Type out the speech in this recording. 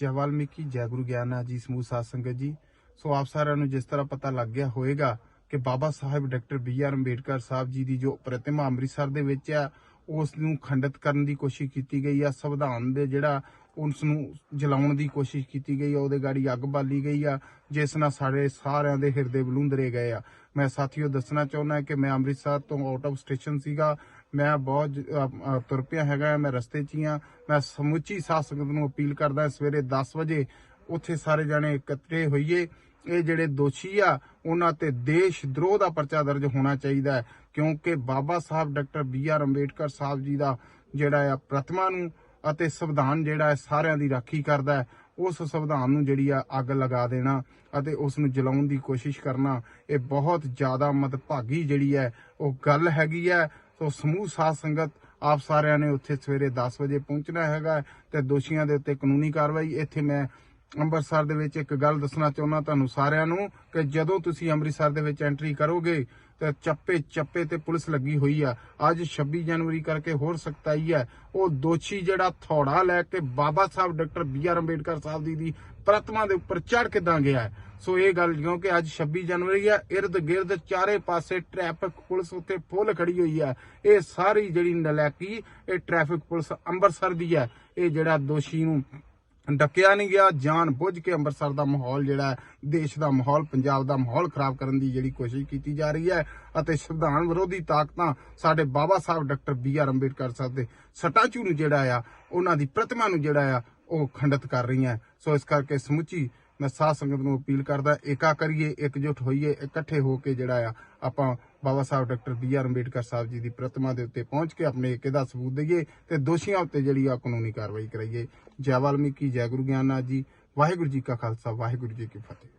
ਜੈ ਵਾਲਮੀਕੀ, ਜੈ ਗੁਰੂ ਗਿਆਨਾ ਜੀ, ਸਮੂਹ ਸਾਧ ਸੰਗਤ ਜੀ। ਸੋ ਆਪ ਸਾਰਿਆਂ ਨੂੰ ਜਿਸ ਤਰ੍ਹਾਂ ਪਤਾ ਲੱਗ ਗਿਆ ਹੋਵੇਗਾ ਕਿ Baba Sahib doctor B R Ambedkar Sahib ji ਦੀ ਜੋ ਪ੍ਰਤਿਮਾ ਅੰਮ੍ਰਿਤਸਰ ਦੇ ਵਿੱਚ ਆ, ਉਸ ਨੂੰ ਖੰਡਿਤ ਕਰਨ ਦੀ ਕੋਸ਼ਿਸ਼ ਕੀਤੀ ਗਈ ਆ, ਸੰਵਿਧਾਨ ਦੇ ਜਿਹੜਾ ਉਸ ਨੂੰ ਜਲਾਉਣ ਦੀ ਕੋਸ਼ਿਸ਼ ਕੀਤੀ ਗਈ ਆ, ਉਹਦੇ ਗਾੜੀ ਅੱਗ ਬਾਲੀ ਗਈ ਆ, ਜਿਸ ਨਾਲ ਸਾਡੇ ਸਾਰਿਆਂ ਦੇ ਹਿਰਦੇ ਬਲੂੰਦਰੇ ਗਏ ਆ। ਮੈਂ ਸਾਥੀਓ ਦੱਸਣਾ ਚਾਹੁੰਦਾ ਕਿ ਮੈਂ ਅੰਮ੍ਰਿਤਸਰ ਤੋਂ ਆਊਟ ਆਫ ਸਟੇਸ਼ਨ ਸੀਗਾ ਮੈਂ ਬਹੁਤ ਤੁਰ ਪਿਆ ਹੈਗਾ, ਮੈਂ ਰਸਤੇ 'ਚ ਹੀ ਆ ਮੈਂ ਸਮੁੱਚੀ ਸਾਧ ਸੰਗਤ ਨੂੰ ਅਪੀਲ ਕਰਦਾ ਸਵੇਰੇ 10 ਵਜੇ ਉੱਥੇ ਸਾਰੇ ਜਾਣੇ ਇਕੱਠੇ ਹੋਈਏ। ਇਹ ਜਿਹੜੇ ਦੋਸ਼ੀ ਆ, ਉਹਨਾਂ ਤੇ ਦੇਸ਼ ਦਰੋਹ ਦਾ ਪਰਚਾ ਦਰਜ ਹੋਣਾ ਚਾਹੀਦਾ ਕਿਉਂਕਿ Baba Saheb doctor B R Ambedkar Saheb ji ਦਾ ਜਿਹੜਾ ਆ ਪ੍ਰਤਿਮਾ ਨੂੰ ਅਤੇ ਸੰਵਿਧਾਨ ਜਿਹੜਾ ਹੈ, ਸਾਰਿਆਂ ਦੀ ਰਾਖੀ ਕਰਦਾ ਹੈ। ਉਸ ਸੰਵਿਧਾਨ ਨੂੰ ਜਿਹੜੀ ਆ, ਅੱਗ ਲਗਾ ਦੇਣਾ ਅਤੇ ਉਸ ਨੂੰ ਜਲਾਉਣ ਦੀ ਕੋਸ਼ਿਸ਼ ਕਰਨਾ, ਇਹ ਬਹੁਤ ਜ਼ਿਆਦਾ ਮਦਭਾਗੀ ਜਿਹੜੀ ਹੈ, ਉਹ ਗੱਲ ਹੈਗੀ ਹੈ। ਸੋ ਸਮੂਹ ਸਾਧ ਸੰਗਤ ਆਪ ਸਾਰਿਆਂ ਨੇ ਉੱਥੇ ਸਵੇਰੇ 10 ਵਜੇ ਪਹੁੰਚਣਾ ਹੈਗਾ ਤੇ ਦੋਸ਼ੀਆਂ ਦੇ ਉੱਤੇ ਕਾਨੂੰਨੀ ਕਾਰਵਾਈ। ਇੱਥੇ ਮੈਂ ਅੰਮ੍ਰਿਤਸਰ ਦੇ ਵਿੱਚ ਇੱਕ ਗੱਲ ਦੱਸਣਾ ਚਾਹੁੰਦਾ ਤੁਹਾਨੂੰ ਸਾਰਿਆਂ ਨੂੰ ਕਿ ਜਦੋਂ ਤੁਸੀਂ ਅੰਮ੍ਰਿਤਸਰ ਦੇ ਵਿੱਚ ਐਂਟਰੀ ਕਰੋਗੇ ਤੇ ਚੱਪੇ ਚੱਪੇ ਤੇ ਪੁਲਿਸ ਲੱਗੀ ਹੋਈ ਆ। ਅੱਜ 26 ਜਨਵਰੀ ਕਰਕੇ ਹੋਰ ਸਖਤਾਈ ਹੈ ਉਹ ਦੋਸ਼ੀ ਜਿਹੜਾ ਥੋੜਾ ਲੈ ਕੇ Baba Saheb doctor B R Ambedkar Saheb ਦੀ ਦੀ ਪ੍ਰਤਿਮਾ ਦੇ ਉੱਪਰ ਚੜ ਕਿਦਾਂ ਗਿਆ ਸੋ ਇਹ ਗੱਲ ਕਿਉਂਕਿ ਅੱਜ 26 ਜਨਵਰੀ ਆ, ਇਰਦ ਗਿਰਦ ਚਾਰੇ ਪਾਸੇ ਟ੍ਰੈਫਿਕ ਪੁਲਿਸ ਉੱਤੇ ਫੁੱਲ ਖੜੀ ਹੋਈ ਆ। ਇਹ ਸਾਰੀ ਜਿਹੜੀ ਨਲਾਇਕੀ, ਇਹ ਟ੍ਰੈਫਿਕ ਪੁਲਿਸ ਅੰਮ੍ਰਿਤਸਰ ਦੀ ਹੈ ਇਹ ਜਿਹੜਾ ਦੋਸ਼ੀ ਨੂੰ ਡੱਕਿਆ ਨਹੀਂ ਗਿਆ, ਜਾਣ ਬੁੱਝ ਕੇ ਅੰਮ੍ਰਿਤਸਰ ਦਾ ਮਾਹੌਲ ਜਿਹੜਾ, ਦੇਸ਼ ਦਾ ਮਾਹੌਲ, ਪੰਜਾਬ ਦਾ ਮਾਹੌਲ ਖਰਾਬ ਕਰਨ ਦੀ ਜਿਹੜੀ ਕੋਸ਼ਿਸ਼ ਕੀਤੀ ਜਾ ਰਹੀ ਹੈ ਅਤੇ ਸੰਵਿਧਾਨ ਵਿਰੋਧੀ ਤਾਕਤਾਂ ਸਾਡੇ Baba Saheb doctor B R Ambedkar Saheb ਦੇ ਸਟੈਚੂ ਨੂੰ ਜਿਹੜਾ ਆ, ਉਹਨਾਂ ਦੀ ਪ੍ਰਤਿਮਾ ਨੂੰ ਜਿਹੜਾ ਆ, ਉਹ ਖੰਡਿਤ ਕਰ ਰਹੀਆਂ। ਸੋ ਇਸ ਕਰਕੇ ਸਮੁੱਚੀ ਮੈਂ ਸਾਧ ਸੰਗਤ ਨੂੰ ਅਪੀਲ ਕਰਦਾ, ਏਕਾ ਕਰੀਏ, ਇਕਜੁੱਟ ਹੋਈਏ, ਇਕੱਠੇ ਹੋ ਕੇ ਜਿਹੜਾ ਆ, ਆਪਾਂ Baba Saheb doctor B R Ambedkar Saheb ji ਦੀ ਪ੍ਰਤਿਮਾ ਦੇ ਉੱਤੇ ਪਹੁੰਚ ਕੇ ਆਪਣੇ ਏਕੇ ਦਾ ਸਬੂਤ ਦਈਏ ਤੇ ਦੋਸ਼ੀਆਂ ਉੱਤੇ ਜਿਹੜੀ ਆ ਕਾਨੂੰਨੀ ਕਾਰਵਾਈ ਕਰਾਈਏ। ਜੈ ਵਾਲਮੀਕੀ, ਜੈ ਗੁਰੂ ਗਿਆਨਨਾਥ ਜੀ, ਵਾਹਿਗੁਰੂ ਜੀ ਕਾ ਖਾਲਸਾ, ਵਾਹਿਗੁਰੂ ਜੀ ਕੀ ਫਤਿਹ।